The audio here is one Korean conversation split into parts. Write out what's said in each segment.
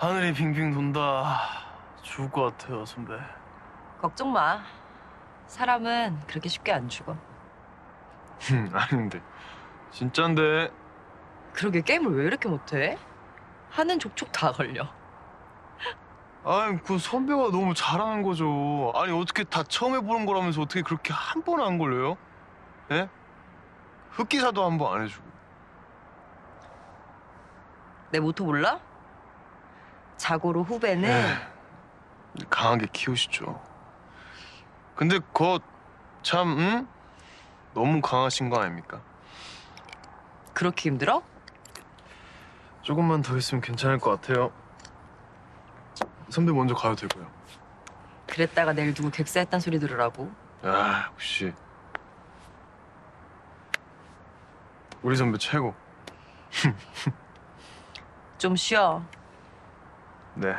하늘이 빙빙 돈다. 죽을 것 같아요, 선배. 걱정 마. 사람은 그렇게 쉽게 안 죽어. 아닌데. 진짠데. 그러게 게임을 왜 이렇게 못해? 하는 족족 다 걸려. 아니, 그 선배가 너무 잘하는 거죠. 아니, 어떻게 다 처음 해보는 거라면서 어떻게 그렇게 한 번 안 걸려요? 예? 흑기사도 한 번 안 해주고. 내 모토 몰라? 자고로 후배는 에휴, 강하게 키우시죠. 근데 그거 참, 응? 너무 강하신 거 아닙니까? 그렇게 힘들어? 조금만 더 있으면 괜찮을 것 같아요. 선배 먼저 가도 되고요. 그랬다가 내일 누구 객사했단 소리 들으라고. 아, 역시. 우리 선배 최고. 좀 쉬어. 네.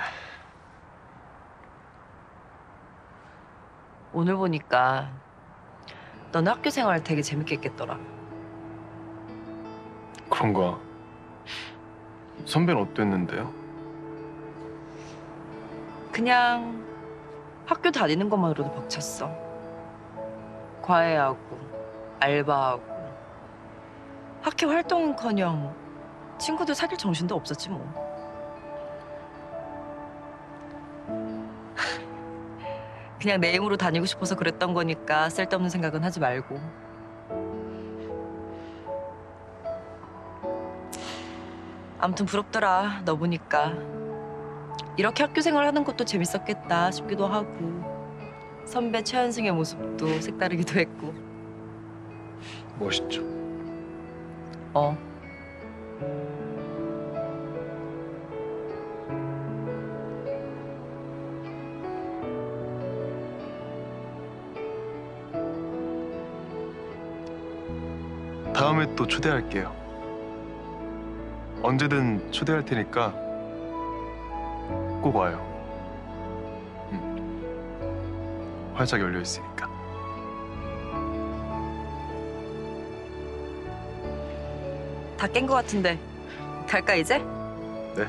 오늘 보니까 너는 학교 생활 되게 재밌게 했겠더라. 그런가. 선배는 어땠는데요? 그냥 학교 다니는 것만으로도 벅찼어. 과외하고 알바하고 학교 활동은커녕 친구들 사귈 정신도 없었지 뭐. 그냥 내 힘으로 다니고 싶어서 그랬던 거니까 쓸데없는 생각은 하지 말고. 아무튼 부럽더라 너 보니까. 이렇게 학교 생활 하는 것도 재밌었겠다 싶기도 하고 선배 최현승의 모습도 색다르기도 했고 멋있죠. 어 다음에 또 초대할게요. 언제든 초대할 테니까 꼭 와요. 음. 활짝 열려 있으니까. 다깬거 같은데 갈까 이제? 네.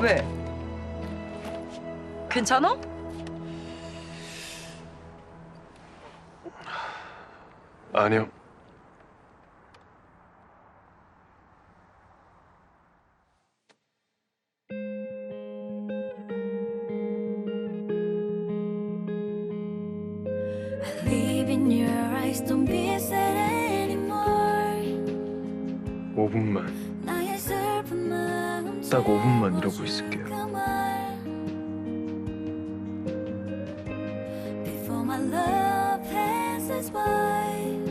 왜? 괜찮아? 픈 마음 딱 5분만 이러고 있을게요. Before my love is why